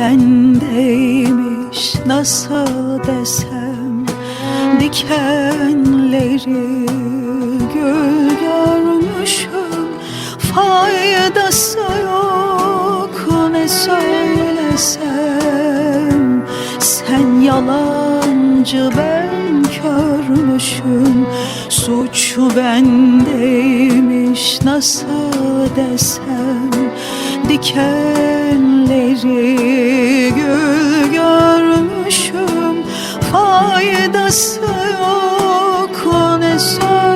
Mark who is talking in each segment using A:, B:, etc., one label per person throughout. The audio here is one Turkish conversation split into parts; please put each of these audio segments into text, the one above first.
A: Bendeymiş nasıl desem? Dikenleri gül görmüşüm Faydası yok. Ne söylesem? Sen yalancı ben körmüşüm. Suçu bendeymiş nasıl desem Dikenleri gül görmüşüm. Faydası yok ne söylesem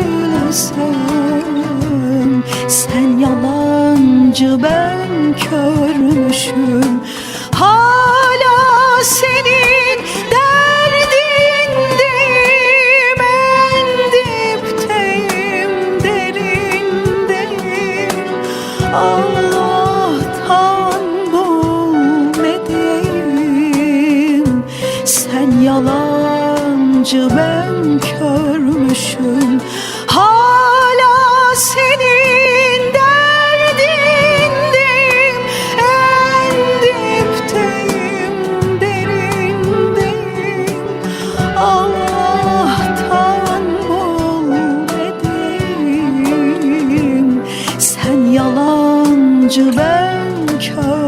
A: yalancı ben körmüşüm. Hala senin derdindeyim En dipteyim derindeyim Allah'tan bul ne diyeyim Sen yalancı ben körmüşüm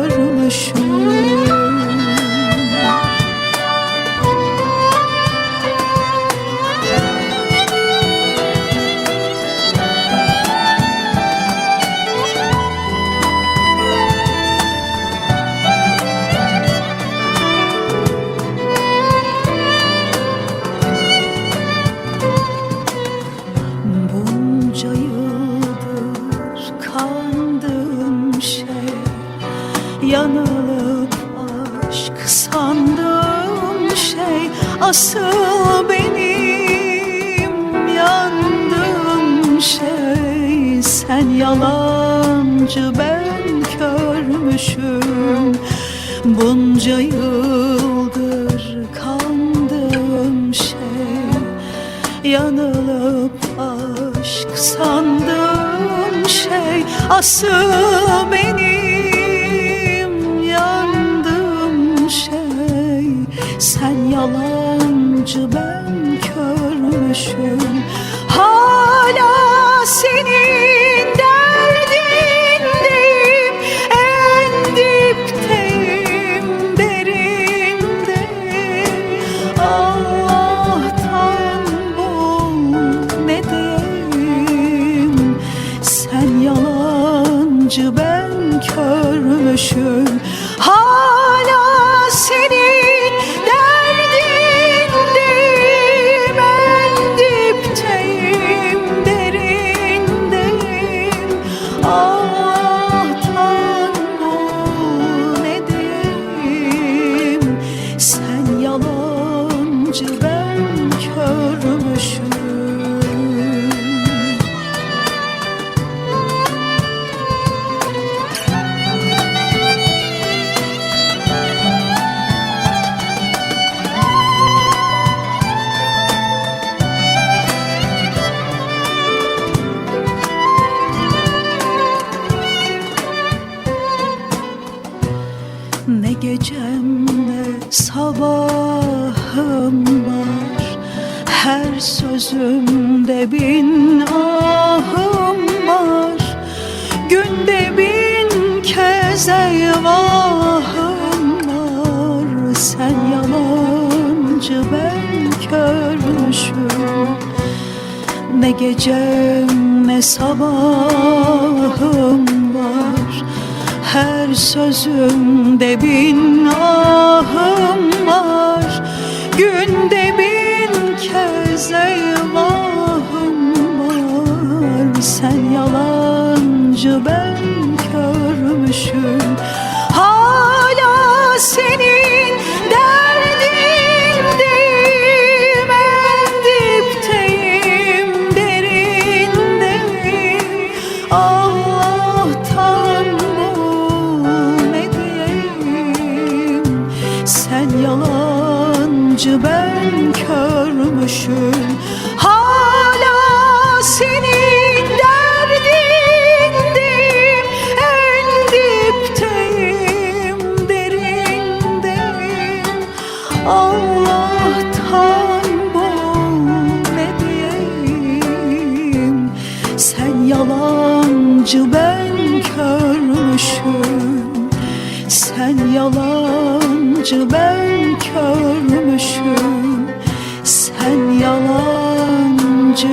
A: aşk sandığım şey Asıl benim yandığım şey. Sen yalancı ben körmüşüm. Bunca yıldır kandığım şey Yanılıp aşk sandığım şey. Asıl benim Sen yalancı ben körmüşüm. Hala senin derdindeyim En dipteyim derindeyim Allah'tan bul ne diyeyim Sen yalancı ben körmüşüm sabahım var. Her sözümde bin ahım var. Günde bin kez eyvahım var. Sen yalancı ben körmüşüm. Ne gecem ne sabahım var Her sözümde bin ahım var. Günde bin kez eyvahım var. Sen yalancı ben körmüşüm. Hala senin Sen yalancı ben körmüşüm. Hala senin derdindeyim En dipteyim derin Allah'tan bu ne diyeyim? Sen yalancı ben körmüşüm. Sen yalancı Acı ben körmüşüm Sen yalancı